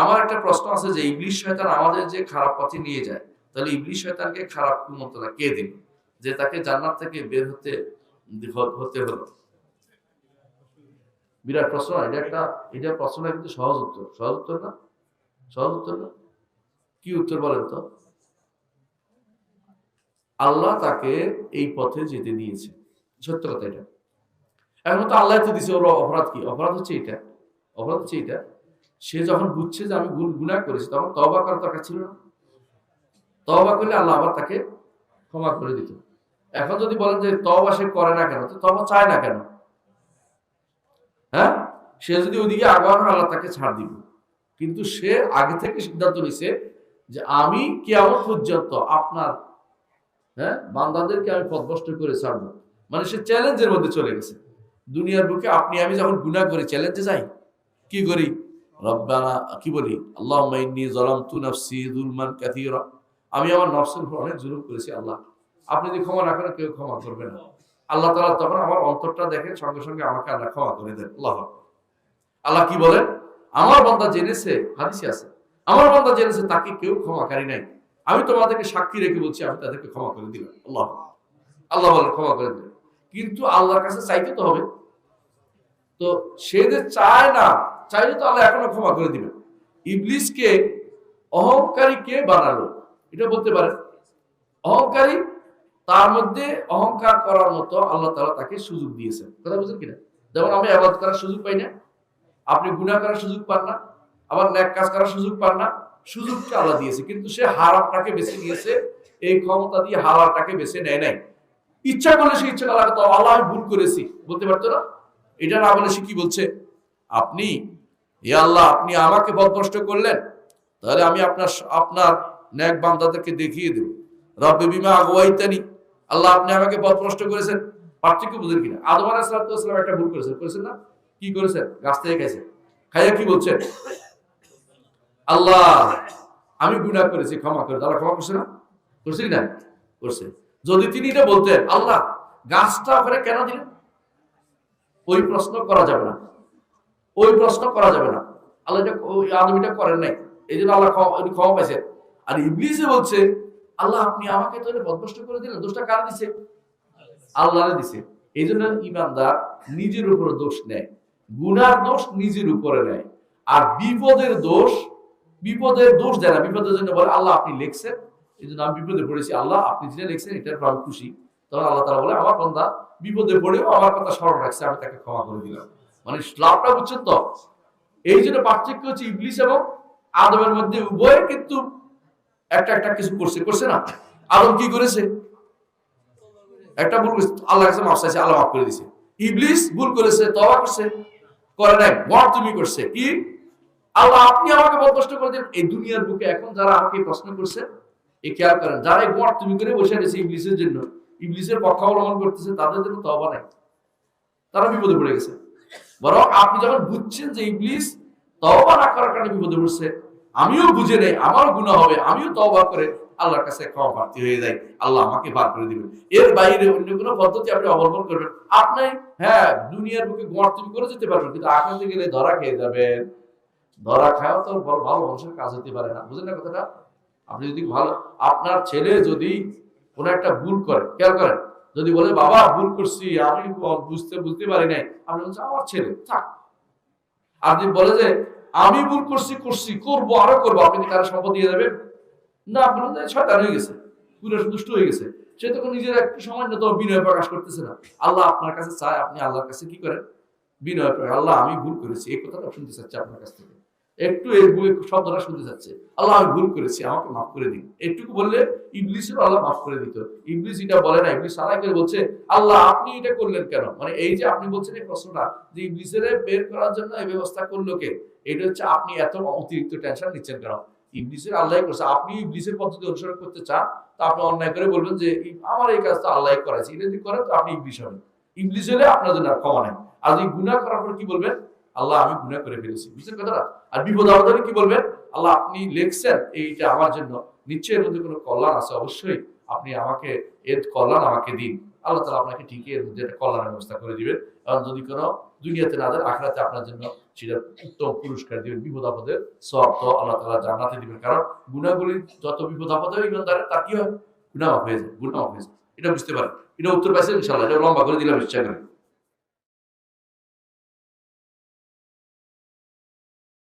আমার একটা প্রশ্ন আছে যে ইবলিশ শয়তান আমাদের যে খারাপ পথে নিয়ে যায়, তাহলে ইবলিশ শয়তানকে খারাপ কুমতলা কে দিল? যে তাকে জান্নাত থেকে বের হতে হতে হলো। বিরাট প্রশ্ন, এটা একটা, এটা প্রশ্নটা কিন্তু সহজ উত্তর। সহজ উত্তর না? সহজ উত্তর না? কি উত্তর বলেন তো? আল্লাহ তাকে এই পথে যেতে দিয়েছে। সত্য কথা এটা। এখন তো আল্লাহ তো দিছে ওর অপরাধ কি? অপরাধ হচ্ছে এটা। অপরাধ হচ্ছে এটা। সে যখন বুঝছে যে আমি গুণ গুণা করেছি, তখন তবা করার দরকার ছিল না। তবা করলে আল্লাহ আবার তাকে ক্ষমা করে দিত। এখন যদি বলেন যে তবা সে করে না কেন, তো তবা চায় না কেন? হ্যাঁ? সে যদি ওইদিকে আগানো আল্লাহ তাকে ছাড় দিব। কিন্তু সে আগে থেকে সিদ্ধান্ত নিছে যে আমি কেমন পর্যন্ত আপনার হ্যাঁ বান্দাদেরকে আমি পদভষ্ট করে ছাড়বো। মানে সে চ্যালেঞ্জের মধ্যে চলে গেছে। দুনিয়ার বুকে আপনি, আমি যখন গুণা করি চ্যালেঞ্জে যাই? কি করি? রব্বানা, কি বলি? আল্লাহ মাইন্নি জলাম তু নফসি দুলমান কাথিরা। আমি আমার নফসের উপর অনেক জুলুম করেছি, আল্লাহ। আপনি যদি ক্ষমা না করেন, কেউ ক্ষমা করবে না। আল্লাহ তালা তখন আমার অন্তরটা দেখেন, সঙ্গে সঙ্গে আমাকে আল্লাহ ক্ষমা করে দেন। আল্লাহ আল্লাহ কি বলেন? আমার বান্দা জেনেছে, হাদিসে আছে। আমার বান্দা জেনেছে, তাকে কেউ ক্ষমাকারী নাই। আমি তোমাদেরকে সাক্ষী রেখে বলছি, আমি তাদেরকে ক্ষমা করে দিলাম। আল্লাহ আল্লাহ বলেন, ক্ষমা করে দিলেন কিন্তু আল্লাহর কাছে চাইতে তো হবে। তো সে যে চায় না চাইলে তো আল্লাহ এখনও ক্ষমা করে দিবেন। ইবলিসকে অহংকারী কে বানালো? এটা বলতে পারে। অহংকারী, তার মধ্যে অহংকার করার মতো আল্লাহ তালা তাকে সুযোগ দিয়েছেন। কথা বুঝলেন কিনা? যেমন আমি আবাদ করার সুযোগ পাই না, আপনি গুণা করার সুযোগ পান না, আবার ন্যাক কাজ করার সুযোগ পান না, সুযোগটা আল্লাহ দিয়েছে। কিন্তু সে হারামটাকে বেছে নিয়েছে, এই ক্ষমতা দিয়ে হারামটাকে বেছে নেয় নাই। ইচ্ছা করলে সে ইচ্ছা আল্লাহ আল্লাহ ভুল করেছি। বলতে পারতো না? এটা না বলে সে কি বলছে? আপনি এ আল্লাহ, আপনি আমাকে বদভস্ত করলেন, তাহলে আমি আপনার আপনার ন্যাক বান্দাদেরকে দেখিয়ে দেব। রব্বে বিমা আগুয়াইতানি, আল্লাহ আপনি আমাকে পথভ্রষ্ট করেছেন। পার্থক্য বুঝেন কিনা? আদম আলাহিসাল্লাম একটা ভুল করেছেন। করেছেন না? কি করেছেন? গাছ থেকে গেছে খাইয়া কি বলছেন? আল্লাহ, আমি গুণা করেছি, ক্ষমা করে তারা ক্ষমা করছে না? করছে না? করছে। যদি তিনি এটা বলতেন, আল্লাহ, গাছটা ওখানে কেন দিলেন? ওই প্রশ্ন করা যাবে না। ওই প্রশ্ন করা যাবে না। আল্লাহ ওই আদম করেন নাই। এই জন্য আল্লাহ ক্ষমা পাইছেন। আর ইবলিসে বলছে, আল্লাহ, আপনি আমাকে তো বদভস্ত করে দিলেন। দোষটা কার দিছে? আল্লাহ দিছে। এই জন্য ইমানদার নিজের উপর দোষ নেয়। গুনার দোষ নিজের উপরে নেয়। আর বিপদের দোষ বিপদের দোষ দেয় না। বিপদের জন্য বলে, আল্লাহ, আপনি লেখছেন। এই জন্য আমি বিপদে পড়েছি। আল্লাহ, আপনি যেটা লেখছেন, এটার আমি খুশি। তখন আল্লাহ তারা বলে, আমার বন্ধা বিপদে পড়েও আমার কথা স্মরণ রাখছে। আমি তাকে ক্ষমা করে দিলাম। মানে লাভটা বুঝছেন তো? এই জন্য পার্থক্য হচ্ছে ইবলিস এবং আদমের মধ্যে উভয় কিন্তু একটা একটা কিছু করছে। করছে না? আদম কি করেছে? একটা ভুল করেছে। আল্লাহ কাছে মাফ চাইছে, আল্লাহ মাফ করে দিছে ইবলিস ভুল করেছে তবা করছে, করে নাই মর তুমি করছে। কি? আল্লাহ আপনি আমাকে বদষ্ট করে দেন এই দুনিয়ার বুকে এখন যারা আমাকে প্রশ্ন করছে, এই খেয়াল করেন, যারা এই মর তুমি করে বসে রয়েছে ইবলিসের জন্য, ইবলিসের পক্ষ অবলম্বন করতেছে, তাদের জন্য তবা নাই। তারা বিপদে পড়ে গেছে। বরং আপনি যখন বুঝছেন যে ইবলিস তবা না করার কারণে বিপদে পড়ছে, আমিও বুঝে নেই আমারও গুণা হবে, আমিও তবা করে আল্লাহর কাছে ক্ষমা প্রার্থী হয়ে যায় আল্লাহ আমাকে বার করে দিবেন। এর বাইরে অন্য কোনো পদ্ধতি আপনি অবলম্বন করবেন? আপনি হ্যাঁ দুনিয়ার বুকে গোয়ার তুমি করে যেতে পারবেন, কিন্তু আকাশে গেলে ধরা খেয়ে যাবেন। ধরা খাওয়া তো বড় ভালো মানুষের কাজ হতে পারে না, বুঝলেন না কথাটা? আপনি যদি ভালো, আপনার ছেলে যদি কোনো একটা ভুল করে, খেয়াল করেন যদি বলে, বাবা, ভুল করছি, আমি বুঝতে বুঝতে পারি নাই। আপনি বলছেন আমার ছেলে, থাক। যদি বলে যে, আমি ভুল করছি করছি, করব, আরও করব, আপনি কারও সম্পদ দিয়ে যাবেন? না আপনার ছয়তান হয়ে গেছে, পুরো দুষ্ট হয়ে গেছে। সে তখন নিজের একটু সামান্য তো বিনয় প্রকাশ করতেছে না। আল্লাহ আপনার কাছে চায়, আপনি আল্লাহর কাছে কি করেন? বিনয় আল্লাহ, আমি ভুল করেছি। এই কথাটা শুনতে চাচ্ছি আপনার কাছ থেকে। একটু এই শব্দটা শুনতে চাচ্ছে। আল্লাহ আমি ভুল করেছি, আমাকে মাফ করে দিন। একটুকু বললে ইবলিসের আল্লাহ মাফ করে দিত। ইবলিস এটা বলে না, ইবলিস সারাই করে বলছে, আল্লাহ, আপনি এটা করলেন কেন? মানে এই যে আপনি বলছেন এই প্রশ্নটা, যে ইবলিসের বের করার জন্য এই ব্যবস্থা করল কে? এটা হচ্ছে আপনি এত অতিরিক্ত টেনশন নিচ্ছেন কেন? ইবলিসের আল্লাহ করছে। আপনি ইবলিসের পদ্ধতি অনুসরণ করতে চান, তা আপনি অন্যায় করে বলবেন যে আমার এই কাজটা আল্লাহ করেছে। এটা যদি করেন, তো আপনি ইবলিস হবেন। ইবলিস হলে আপনার জন্য আর ক্ষমা নেই। আর যদি গুণা করার পর কি বলবেন? আল্লাহ আমি গুণা করে ফেলেছি। বুঝছেন কথাটা? আর বিপদ আপদে কি বলবেন? আল্লাহ আপনি লেখছেন, এইটা আমার জন্য। নিশ্চয়ই এর মধ্যে কোনো কল্যাণ আছে, অবশ্যই। আপনি আমাকে, এর কল্যাণ আমাকে দিন। আল্লাহ তালা আপনাকে ঠিকই এর মধ্যে একটা কল্যাণের ব্যবস্থা করে দিবেন। কারণ যদি কোনো দুনিয়াতে না দেন আখড়াতে আপনার জন্য সেটা উত্তম পুরস্কার দিবেন, বিপদ আপদের সব তো আল্লাহ তালা জান্নাতে দিবেন। কারণ গুণাগুলি যত বিপদ আপদ হয় ইমানদারের তার কি হয়? গুণা হয়ে যায় গুণা হয়ে যায়। এটা বুঝতে পারেন। এটা উত্তর পাইছেন ইনশাল্লাহ এটা লম্বা করে দিলাম, ইচ্ছা করে।